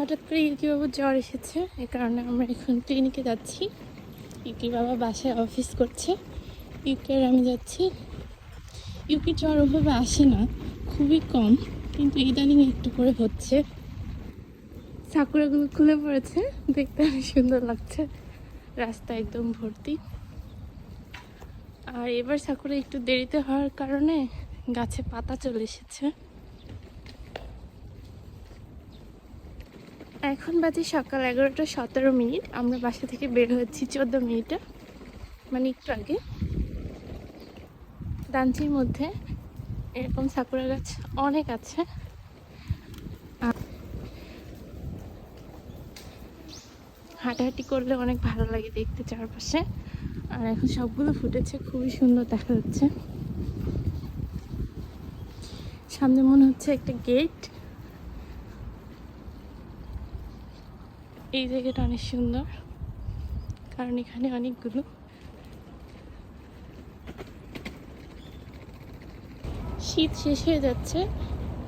হঠাৎ করে ইউকি বাবুর জ্বর এসেছে, এ কারণে আমরা এখন ক্লিনিকে যাচ্ছি। ইউকি বাবা বাসায় অফিস করছে। ইউকে আর আমি যাচ্ছি। ইউকির জ্বর ওভাবে আসে না, খুবই কম, কিন্তু ইদানিং একটু করে হচ্ছে। সাকুরাগুলো খুলে পড়েছে, দেখতে অনেক সুন্দর লাগছে। রাস্তা একদম ভর্তি। আর এবার সাকুরা একটু দেরিতে হওয়ার কারণে গাছে পাতা চলে এসেছে। এখন বাজে সকাল এগারোটা সতেরো মিনিট। আমরা বাসা থেকে বের হচ্ছি চোদ্দ মিনিটে। মানে একটু আগে। ডাঞ্চির মধ্যে এরকম সাকুরা গাছ অনেক আছে। হাঁটাহাঁটি করলে অনেক ভালো লাগে দেখতে চারপাশে। আর এখন সবগুলো ফুটেছে, খুবই সুন্দর দেখা যাচ্ছে। সামনে মনে হচ্ছে একটা গেট। এই জায়গাটা অনেক সুন্দর, কারণ এখানে অনেকগুলো শীত শেষ হয়ে যাচ্ছে,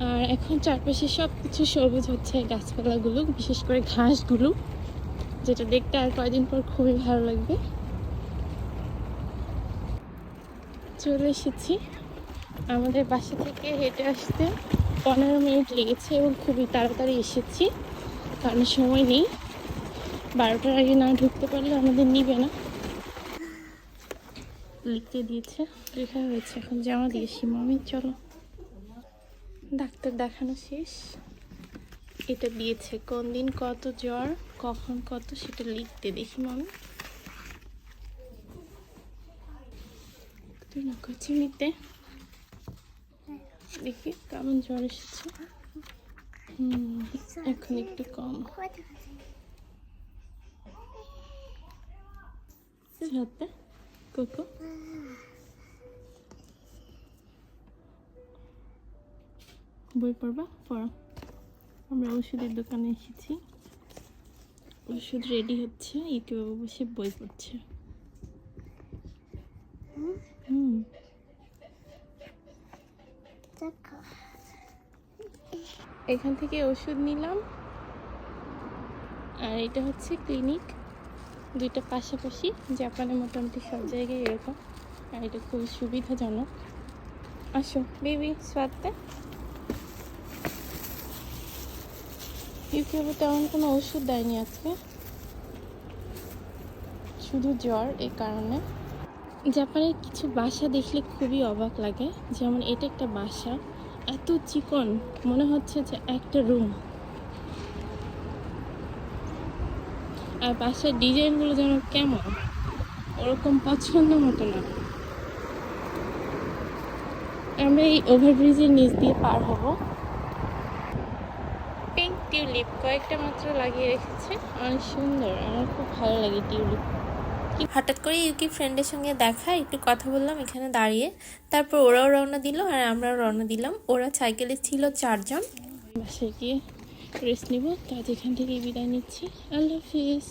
আর এখন চারপাশে সব কিছু সবুজ হচ্ছে, গাছপালাগুলো, বিশেষ করে ঘাসগুলো, যেটা দেখতে আর কয়দিন পর খুবই ভালো লাগবে। চলে এসেছি আমাদের বাসা থেকে হেঁটে আসতে। পনেরো মিনিট লেগেছে এবং খুবই তাড়াতাড়ি এসেছি, কারণ সময় নেই। বারোটার আগে না ঢুকতে পারলে আমাদের নিবে না। লিখতে দিয়েছে, লেখা হয়েছে এখন জামা দিয়েছি মামি, চলো। ডাক্তার দেখানো শেষ। এটা দিয়েছে কোন দিন কত জ্বর, কখন কত, সেটা লিখতে দেখি মামি। তুই দেখি কেমন জ্বর এসেছে। হুম, এখন একটু কম। কোকো বই পড়বা? পড়ো। আমরা ওষুধের দোকানে এসেছি। ওষুধ রেডি হচ্ছে। ইউকে বাবু বসে বই পড়ছে। হুম। এখান থেকে ওষুধ নিলাম। আর এটা হচ্ছে ক্লিনিক। দুইটা পাশাপাশি জাপানে মোটামুটি সব জায়গায় এরকম। আর এটা খুবই সুবিধাজনক। আসো, বেবি সোয়াতে ইউকে তেমন কোনো ওষুধ দেয়নি আজকে। শুধু জ্বর এই কারণে। জাপানের কিছু বাসা দেখলে খুবই অবাক লাগে। যেমন এটা একটা বাসা। এত চিকন, মনে হচ্ছে যে একটা রুম আর বাসার ডিজাইনগুলো যেন কেমন, ওরকম পছন্দ মতো না। আমরা এই ওভারব্রিজের নিচ দিয়ে পার হব। পিঙ্ক টিউলিপ কয়েকটা মাত্র লাগিয়ে রেখেছে। অনেক সুন্দর, আমার খুব ভালো লাগে টিউলিপ। হঠাৎ করে ইউকি ফ্রেন্ডের সঙ্গে দেখা, একটু কথা বললাম এখানে দাঁড়িয়ে। তারপর ওরাও রওনা দিল আর আমরাও রওনা দিলাম। ওরা সাইকেলে ছিল চারজন। বাসায় গিয়ে রেস্ট নিব। আজ এখান থেকে বিদায় নিচ্ছি। আল্লাহ হাফিজ।